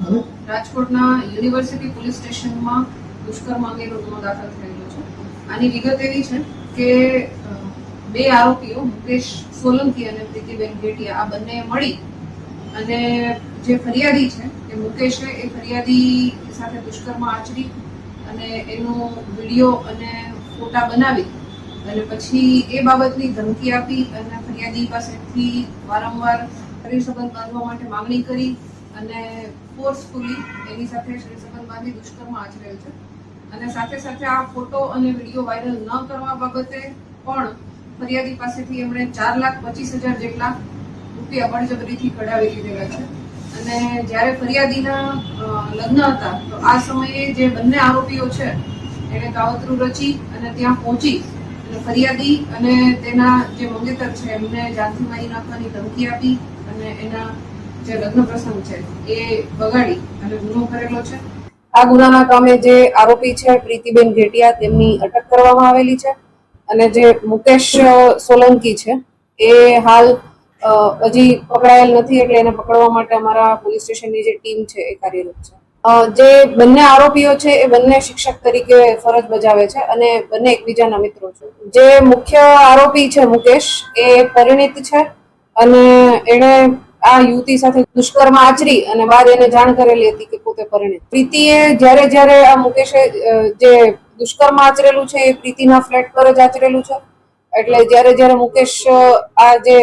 રાજકોટના university police સ્ટેશનમાં દુષ્કર્મ અંગેનો ગુનો દાખલ થયેલો છે. આની વિગત એવી છે કે બે આરોપીઓ મુકેશ સોલંકી અને પ્રીતિબેન ઘેટિયા આ બંને મળી અને જે ફરિયાદી છે એ મુકેશે એ ફરિયાદી સાથે દુષ્કર્મ આચરી અને એનો વીડિયો અને ફોટા બનાવી અને પછી એ બાબતની ધમકી આપી અને ફરિયાદી પાસેથી વારંવાર શરીર સંબંધ બાંધવા માટે માંગણી કરી અને ફોર્સફુલી એની સાથે શ્રી સંબંધ બાંધી દુષ્કર્મ આચરેલ છે. અને સાથે સાથે આ ફોટો અને વીડિયો વાયરલ ન કરવા બાબતે પણ ફરિયાદી પાસેથી એમણે ચાર લાખ પચીસ હજાર જેટલા રૂપિયા બળજબરીથી કઢાવી લીધેલા છે. અને જ્યારે ફરિયાદીના લગ્ન હતા, તો આ સમયે જે બંને આરોપીઓ છે એણે કાવતરું રચી અને ત્યાં પહોંચી અને ફરિયાદી અને તેના જે મંગેતર છે, એમને જાનથી મારી નાખવાની ધમકી આપી અને એના જે લગ્ન પ્રસંગ છે, એ બગાડી અને ગુનો કરેલો છે? આ ગુનાના કામે જે આરોપી છે, પ્રીતિબેન ઘેટિયા, તેમની અટક કરવામાં આવેલી છે અને જે મુકેશ સોલંકી છે, એ હાલ હજી પકડાયેલ નથી એટલે એને પકડવા માટે અમારા પોલીસ સ્ટેશનની જે ટીમ છે, એ કાર્યરત છે. જે બંને આરોપીઓ છે, એ બંને શિક્ષક તરીકે ફરજ બજાવે છે અને બંને એકબીજાના મિત્રો છે. જે મુખ્ય આરોપી છે, મુકેશ, એ પરિણીત છે અને એણે આ યુવતી સાથે દુષ્કર્મ આચરી અને બાદ એને જાણ કરેલી હતી કે પોતે પરિણીત પ્રીતિએ જ્યારે જ્યારે આ મુકેશે જે દુષ્કર્મ આચરેલું છે એ પ્રીતિના ફ્લેટ પર જ આચરેલું છે. એટલે જ્યારે જ્યારે મુકેશ આ જે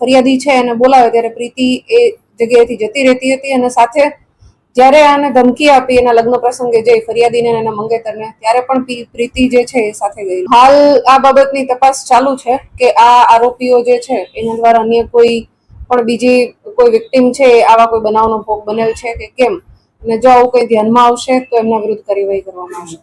ફરિયાદી છે એને બોલાવે ત્યારે પ્રીતિ એ જગ્યાએથી જતી રહેતી હતી અને સાથે જ્યારે આને ધમકી આપી એના લગ્ન પ્રસંગે જઈ ફરિયાદીને એના મંગેતરને, ત્યારે પણ પ્રીતિ જે છે એ સાથે ગઈ હાલ આ બાબતની તપાસ ચાલુ છે કે આ આરોપીઓ જે છે, એના દ્વારા અન્ય કોઈ પણ બીજી કોઈ વિક્ટીમ છે, આવા કોઈ બનાવનો ભોગ બનેલ છે કે કેમ? અને જો આવું કોઈ ધ્યાનમાં આવશે, તો એમના વિરુદ્ધ કાર્યવાહી કરવામાં આવશે.